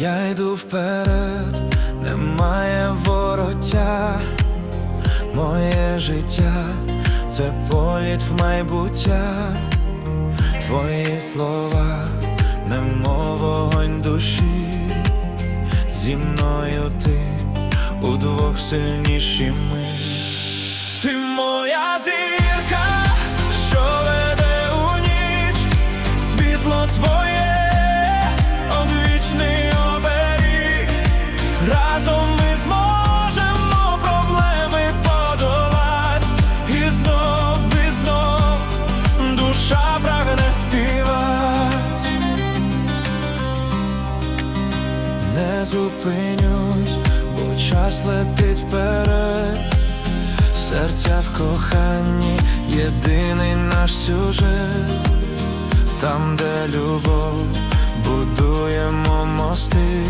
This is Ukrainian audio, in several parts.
Я йду вперед, немає вороття, моє життя це політ в майбуття, твої слова, немов вогонь душі, зі мною ти удвох сильніші ми. Ти моя зірка, Не зупинюсь, бо час летить вперед. Серця в коханні єдиний наш сюжет, там, де любов, будуємо мости,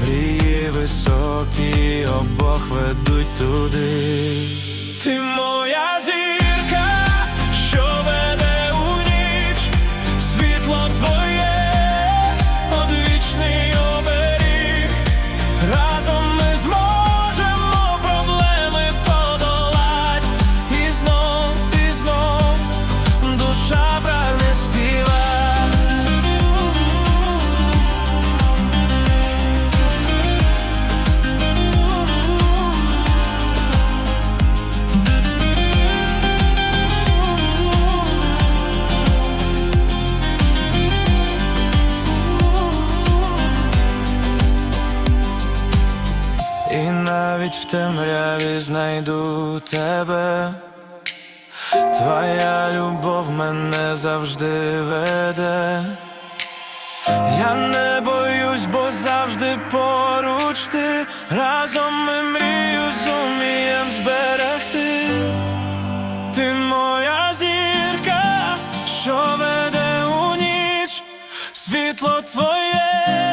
мрії високі обох ведуть навіть в темряві знайду тебе, твоя любов мене завжди веде, я не боюсь, бо завжди поруч ти. Разом ми мрію зумієм зберегти, ти моя зірка, що веде у ніч, світло твоє.